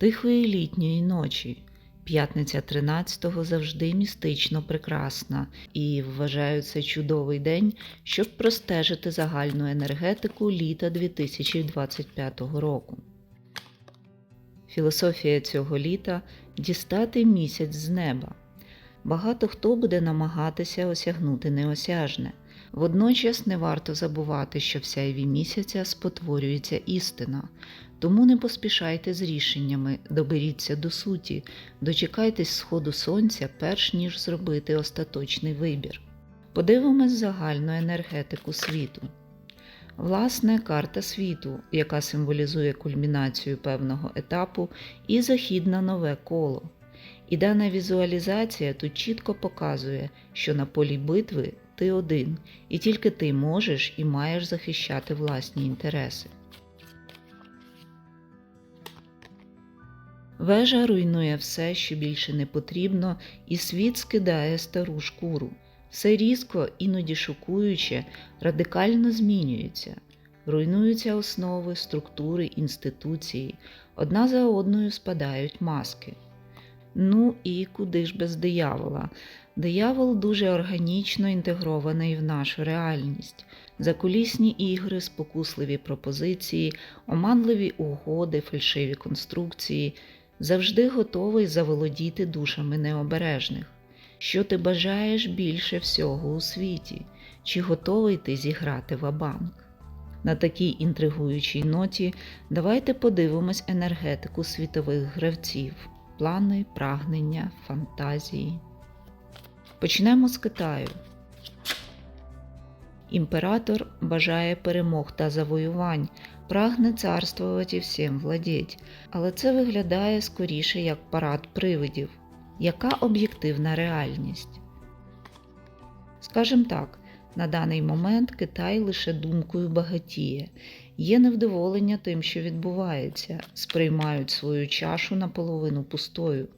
Тихої літньої ночі. П'ятниця 13-го завжди містично прекрасна і вважаю чудовий день, щоб простежити загальну енергетику літа 2025 року. Філософія цього літа дістати місяць з неба. Багато хто буде намагатися осягнути неосяжне. Водночас не варто забувати, що в сяйві місяця спотворюється істина, тому не поспішайте з рішеннями, доберіться до суті, дочекайтесь сходу сонця, перш ніж зробити остаточний вибір. Подивимось загальну енергетику світу. Власне, карта світу, яка символізує кульмінацію певного етапу і захід на нове коло. І дана візуалізація тут чітко показує, що на полі битви ти один, і тільки ти можеш і маєш захищати власні інтереси. Вежа руйнує все, що більше не потрібно, і світ скидає стару шкуру. Все різко, іноді шокуюче, радикально змінюється. Руйнуються основи, структури, інституції, одна за одною спадають маски. Ну і куди ж без диявола? Диявол дуже органічно інтегрований в нашу реальність. Закулісні ігри, спокусливі пропозиції, оманливі угоди, фальшиві конструкції, завжди готовий заволодіти душами необережних. Що ти бажаєш більше всього у світі? Чи готовий ти зіграти ва-банк? На такій інтригуючій ноті давайте подивимось енергетику світових гравців, плани, прагнення, фантазії. Почнемо з Китаю. Імператор бажає перемог та завоювань, прагне царствувати всім владіть, але це виглядає скоріше як парад привидів. Яка об'єктивна реальність? Скажем так, на даний момент Китай лише думкою багатіє, є невдоволення тим, що відбувається, сприймають свою чашу наполовину пустою.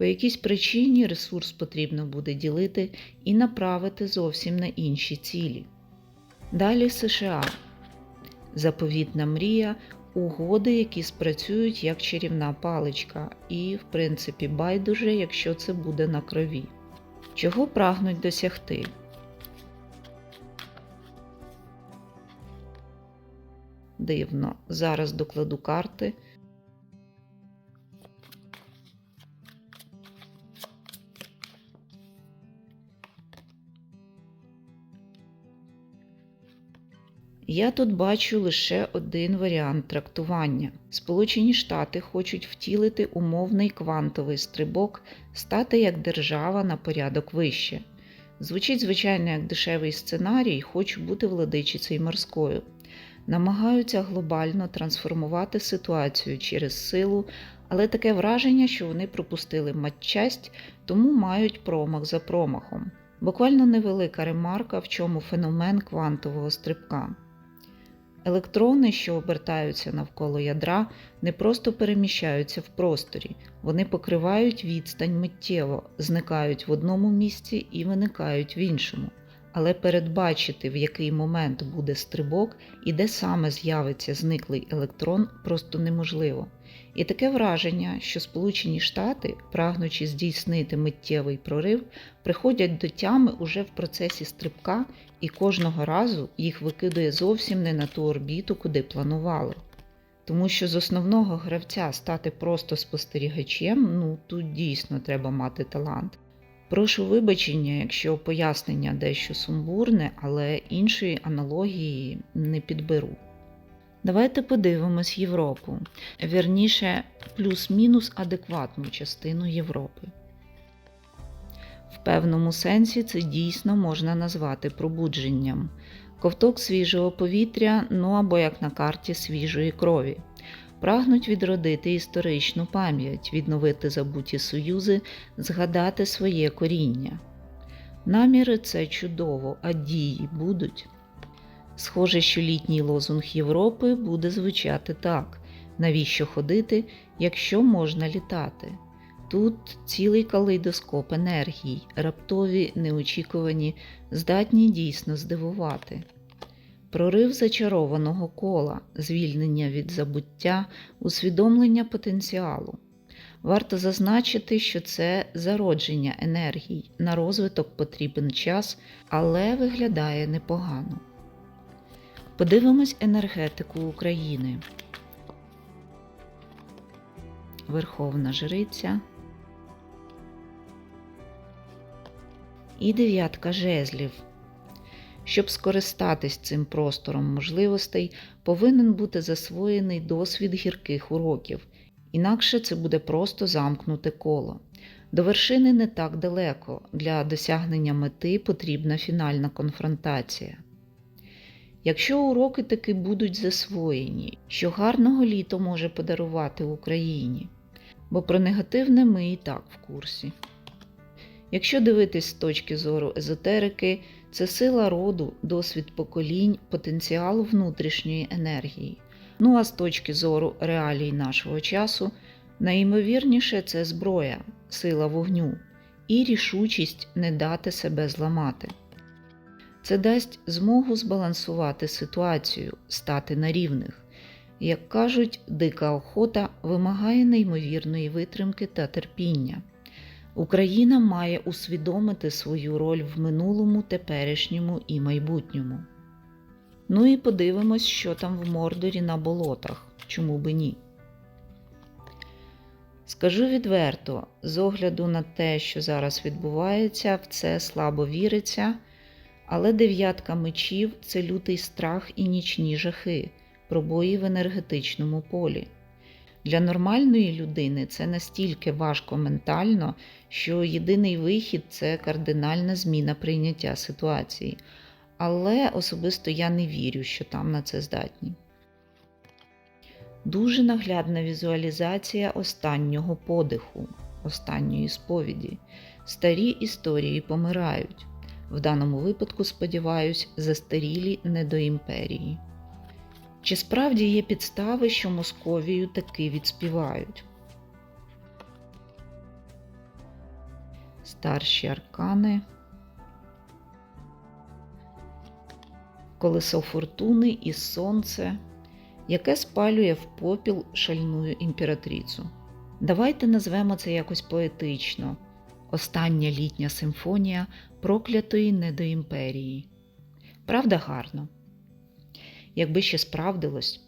По якійсь причині ресурс потрібно буде ділити і направити зовсім на інші цілі. Далі США. Заповітна мрія, угоди, які спрацюють як чарівна паличка, і, в принципі, байдуже, якщо це буде на крові. Чого прагнуть досягти? Дивно, зараз докладу карти. Я тут бачу лише один варіант трактування. Сполучені Штати хочуть втілити умовний квантовий стрибок, стати як держава на порядок вище. Звучить, звичайно, як дешевий сценарій, хочу бути владичицею морською. Намагаються глобально трансформувати ситуацію через силу, але таке враження, що вони пропустили матчасть, тому мають промах за промахом. Буквально невелика ремарка, в чому феномен квантового стрибка. Електрони, що обертаються навколо ядра, не просто переміщаються в просторі, вони покривають відстань миттєво, зникають в одному місці і виникають в іншому. Але передбачити, в який момент буде стрибок і де саме з'явиться зниклий електрон, просто неможливо. І таке враження, що Сполучені Штати, прагнучи здійснити миттєвий прорив, приходять до тями уже в процесі стрибка і кожного разу їх викидує зовсім не на ту орбіту, куди планували. Тому що з основного гравця стати просто спостерігачем, ну тут дійсно треба мати талант. Прошу вибачення, якщо пояснення дещо сумбурне, але іншої аналогії не підберу. Давайте подивимось Європу, вірніше, плюс-мінус адекватну частину Європи. В певному сенсі це дійсно можна назвати пробудженням, ковток свіжого повітря, ну або як на карті свіжої крові. Прагнуть відродити історичну пам'ять, відновити забуті союзи, згадати своє коріння. Наміри це чудово, а дії будуть. Схоже, що літній лозунг Європи буде звучати так: навіщо ходити, якщо можна літати? Тут цілий калейдоскоп енергій, раптові, неочікувані, здатні дійсно здивувати. Прорив зачарованого кола, звільнення від забуття, усвідомлення потенціалу. Варто зазначити, що це зародження енергій. На розвиток потрібен час, але виглядає непогано. Подивимось енергетику України. Верховна Жриця і дев'ятка жезлів. Щоб скористатись цим простором можливостей, повинен бути засвоєний досвід гірких уроків, інакше це буде просто замкнуте коло. До вершини не так далеко, для досягнення мети потрібна фінальна конфронтація. Якщо уроки таки будуть засвоєні, що гарного літо може подарувати Україні, бо про негативне ми і так в курсі. Якщо дивитись з точки зору езотерики, це сила роду, досвід поколінь, потенціал внутрішньої енергії. Ну а з точки зору реалій нашого часу, найімовірніше це зброя, сила вогню і рішучість не дати себе зламати. Це дасть змогу збалансувати ситуацію, стати на рівних. Як кажуть, дика охота вимагає неймовірної витримки та терпіння. Україна має усвідомити свою роль в минулому, теперішньому і майбутньому. Ну і подивимось, що там в Мордорі на болотах, чому би ні. Скажу відверто, з огляду на те, що зараз відбувається, в це слабо віриться, але дев'ятка мечів це лютий страх і нічні жахи, пробої в енергетичному полі. Для нормальної людини це настільки важко ментально, що єдиний вихід це кардинальна зміна прийняття ситуації. Але особисто я не вірю, що там на це здатні. Дуже наглядна візуалізація останнього подиху, останньої сповіді. Старі історії помирають. В даному випадку, сподіваюсь, застарілі не до імперії. Чи справді є підстави, що Московію таки відспівають? Старші аркани, колесо фортуни і сонце, яке спалює в попіл шальную імператрицю. Давайте назвемо це якось поетично. Остання літня симфонія проклятої недоімперії. Правда, гарно якби ще справдилось.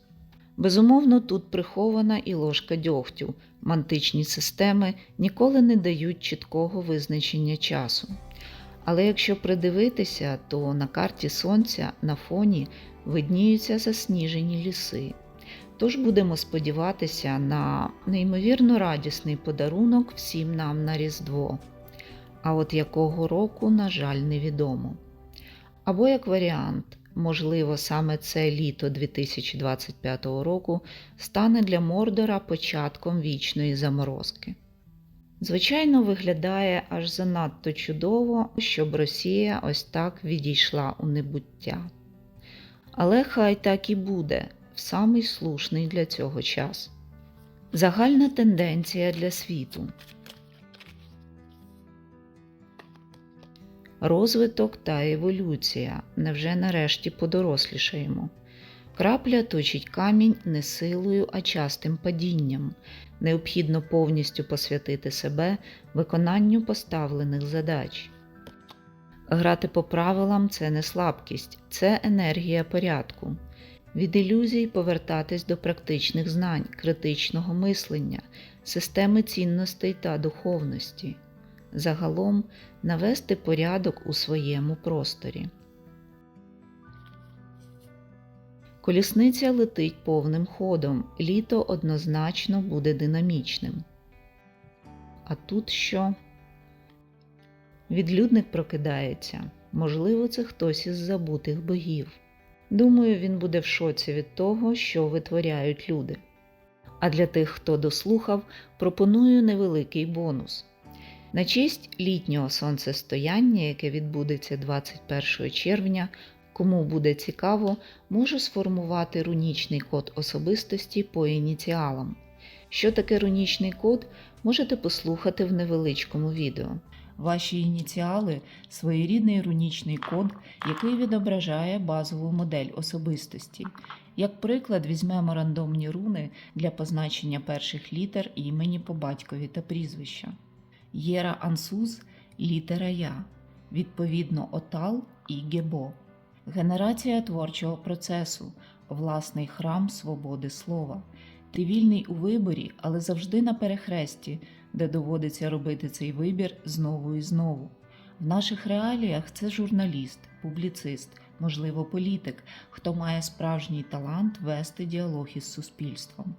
Безумовно, тут прихована і ложка дьогтю, мантичні системи ніколи не дають чіткого визначення часу. Але якщо придивитися, то на карті Сонця на фоні видніються засніжені ліси. Тож будемо сподіватися на неймовірно радісний подарунок всім нам на Різдво. А от якого року, на жаль, невідомо. Або як варіант, Можливо, саме це літо 2025 року стане для Мордора початком вічної заморозки. Звичайно, виглядає аж занадто чудово, щоб Росія ось так відійшла у небуття. Але хай так і буде в самий слушний для цього час. Загальна тенденція для світу. Розвиток та еволюція. Невже нарешті подорослішаємо? Крапля точить камінь не силою, а частим падінням. Необхідно повністю посвятити себе виконанню поставлених задач. Грати по правилам це не слабкість, це енергія порядку. Від ілюзій повертатись до практичних знань, критичного мислення, системи цінностей та духовності загалом навести порядок у своєму просторі. Колісниця летить повним ходом, літо однозначно буде динамічним. А тут що? Відлюдник прокидається, можливо, це хтось із забутих богів. Думаю, він буде в шоці від того, що витворяють люди. А для тих, хто дослухав, пропоную невеликий бонус. На честь літнього сонцестояння, яке відбудеться 21 червня, кому буде цікаво, можу сформувати рунічний код особистості по ініціалам. Що таке рунічний код, можете послухати в невеличкому відео. Ваші ініціали своєрідний рунічний код, який відображає базову модель особистості. Як приклад, візьмемо рандомні руни для позначення перших літер імені по батькові та прізвища. Єра Ансуз літера Я, відповідно Отал і Гебо. Генерація творчого процесу, власний храм свободи слова. Ти вільний у виборі, але завжди на перехресті, де доводиться робити цей вибір знову і знову. В наших реаліях це журналіст, публіцист, можливо, політик, хто має справжній талант вести діалог із суспільством.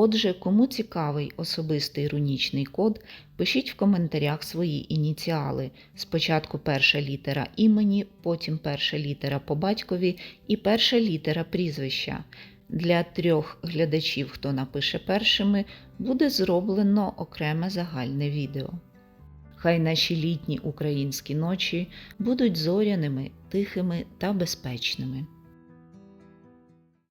Отже, кому цікавий особистий рунічний код, пишіть в коментарях свої ініціали. Спочатку перша літера імені, потім перша літера по батькові і перша літера прізвища. Для трьох глядачів, хто напише першими, буде зроблено окреме загальне відео. Хай наші літні українські ночі будуть зоряними, тихими та безпечними.